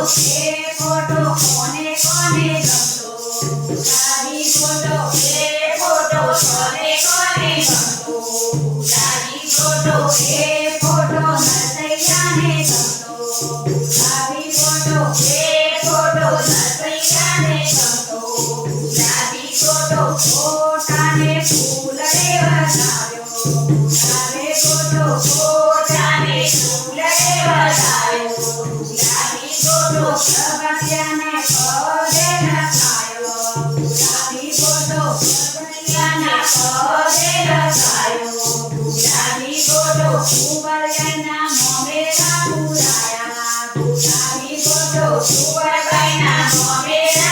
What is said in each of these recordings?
એ photo કોને કોને ગમતો દાદી ફોટો એ ફોટો કોને કોને ગમતો દાદી ફોટો એ ફોટો નસૈયાને ગમતો દાદી ફોટો એ ફોટો નસૈયાને ગમતો દાદી ફોટો ફોટાને ફૂલ રે વધાવ્યો દાદી ફોટો बोलो ऊपर गन्ना मोमेरा पुराया गुलाबी बोलो ऊपर गन्ना मोमेरा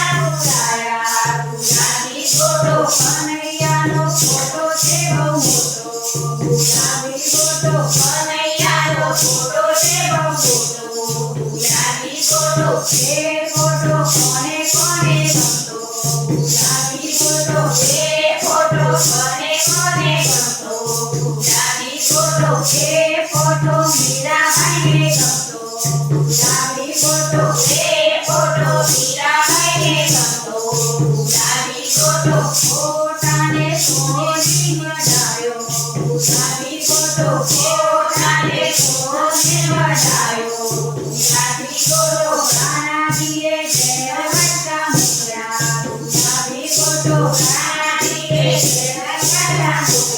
ફોટો એ ફોટો મીરાબાઈ ને ગમતો ગુલાબી ફોટો એ ફોટો મીરાબાઈ ને ગમતો ગુલાબી ફોટો ફોટાને સોની બનાવ્યો ગુલાબી ફોટો ફોટાને સોની બનાવ્યો ગુલાબી ફોટો કાનાજીએ જય વટકા મુકરા. ગુલાબી ફોટો કાનાજીએ જય વટકા મુકરા.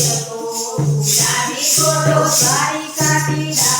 Chai, chai, chai, chai, chai,